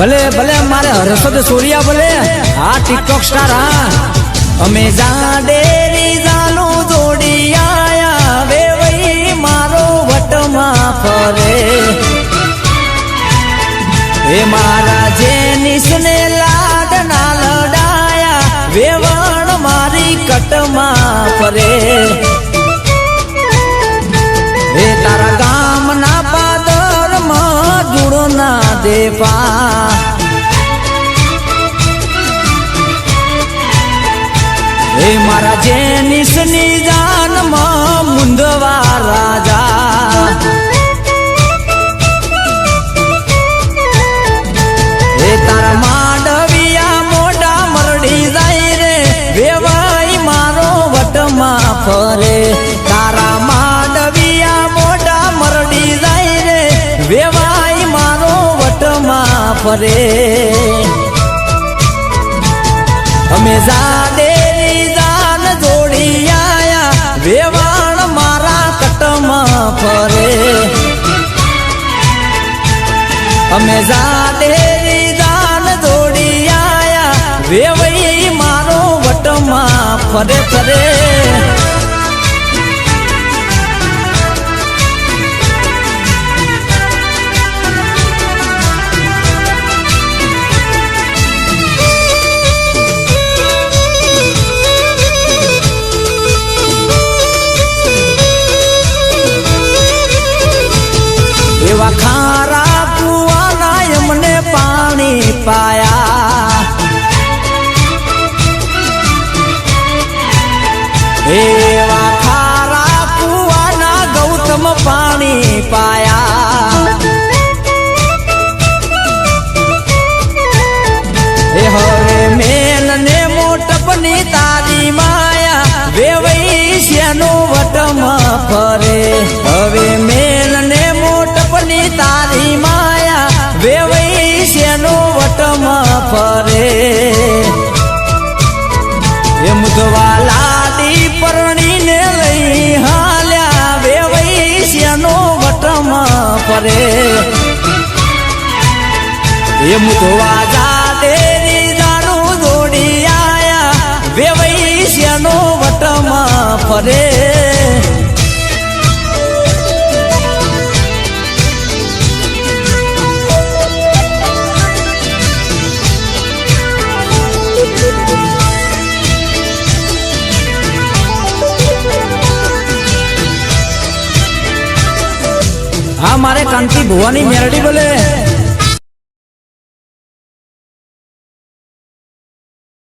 ભલે ભલે મારે હરસદ સોરિયા ભલે હા ટિકટોક સ્ટાર હા અમે જાડેરી જાનો જોડી આયા વે વઈ મારો વટમાં ફરે. એ મારા ના એ મારા જેનિસની જાનમાં મુંદવા. ફરે. અમે જાડેરી જાન જોડી આયા, વેવાણ મારા કટમાં ફરે. અમે જાડેરી જાન જોડી આયા, વેવઈ મારો વટમાં ફરે ફરે. પાયા એવા ખારા કુવાના ગૌતમ પાણી પાયા એ હવે મેલ ને મોટપની તારી માયા વેવઈ વટમાં ફરે એમ તો વાજા દેરી જાનું દોડી આયા. વેવૈશ્યનો વટમાં ફરે. હા મારે કાંતિ ભુવાની મેરડી બોલે.